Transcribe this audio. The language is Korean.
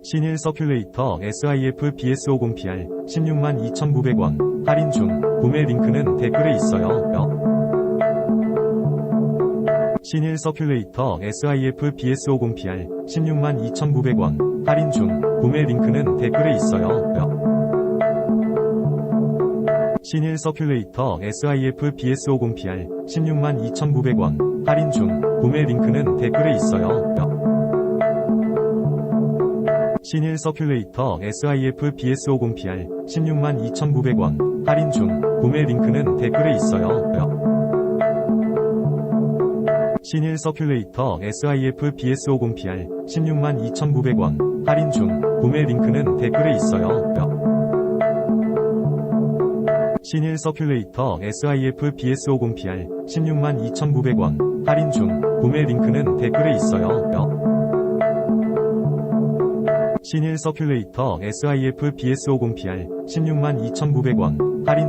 신일 서큘레이터 SIF BS50PR 162,900원. 할인 중. 구매 링크는 댓글에 있어요. 신일 서큘레이터 SIF BS50PR 162,900원. 할인 중. 구매 링크는 댓글에 있어요. 신일 서큘레이터 SIF BS50PR 162,900원. 할인 중. 구매 링크는 댓글에 있어요. 신일 서큘레이터 SIF BS50PR 162,900원 할인 중 구매 링크는 댓글에 있어요. 신일 서큘레이터 SIF BS50PR 162,900원 할인 중 구매 링크는 댓글에 있어요. 신일 서큘레이터 SIF BS50PR 162,900원 할인 중 구매 링크는 댓글에 있어요. 신일 서큘레이터 SIF BS50PR 162,900원 할인 중